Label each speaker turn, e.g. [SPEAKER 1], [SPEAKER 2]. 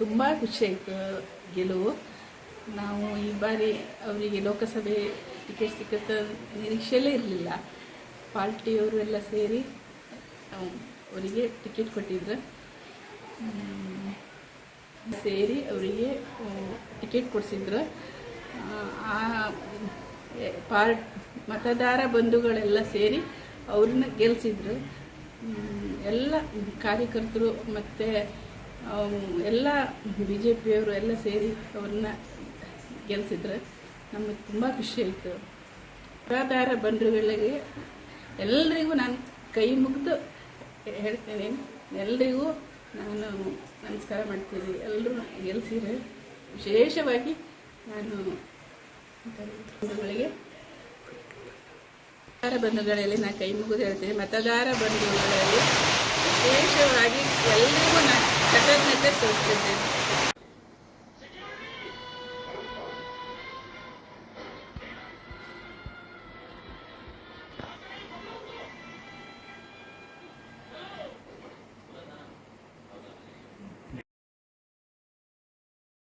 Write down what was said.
[SPEAKER 1] ತುಂಬ ಖುಷಿ ಆಯಿತು ಗೆಲುವು. ನಾವು ಈ ಬಾರಿ ಅವರಿಗೆ ಲೋಕಸಭೆ ಟಿಕೆಟ್ ಸಿಕ್ಕಂತ ನಿರೀಕ್ಷೆಯಲ್ಲೇ ಇರಲಿಲ್ಲ. ಪಾರ್ಟಿಯವರು ಎಲ್ಲ ಸೇರಿ ಅವರಿಗೆ ಟಿಕೆಟ್ ಕೊಟ್ಟಿದ್ರು. ಸೇರಿ ಅವರಿಗೆ ಟಿಕೆಟ್ ಕೊಡಿಸಿದ್ರು. ಆ ಪಾರ್ ಮತದಾರ ಬಂಧುಗಳೆಲ್ಲ ಸೇರಿ ಅವ್ರನ್ನ ಗೆಲ್ಲಿಸಿದ್ರು ಎಲ್ಲ ಕಾರ್ಯಕರ್ತರು ಮತ್ತು ಎಲ್ಲ ಬಿ ಜೆ ಪಿಯವರು ಎಲ್ಲ ಸೇರಿ ಅವ್ರನ್ನ ಗೆಲ್ಲಿಸಿದ್ರೆ ನಮಗೆ ತುಂಬ ಖುಷಿ ಆಯಿತು. ಮತದಾರ ಬಂಧುಗಳಿಗೆ ಎಲ್ಲರಿಗೂ ನಾನು ಕೈ ಮುಗಿದು ಹೇಳ್ತೇನೆ. ಎಲ್ಲರಿಗೂ ನಾನು ನಮಸ್ಕಾರ ಮಾಡ್ತೀನಿ. ಎಲ್ಲರೂ ಗೆಲ್ಲಿಸಿದ್ರೆ ವಿಶೇಷವಾಗಿ ನಾನು ಬಂಧುಗಳಿಗೆ ಮತದಾರ ಬಂಧುಗಳಲ್ಲಿ ನಾನು ಕೈ ಮುಗಿದು ಹೇಳ್ತೇನೆ. ಮತದಾರ ಬಂಧುಗಳಲ್ಲಿ ವಿಶೇಷವಾಗಿ ಎಲ್ಲರಿಗೂ ನಾನು ಕೃತಜ್ಞತೆ ಸಲ್ಲಿಸ್ತಿದ್ದೇನೆ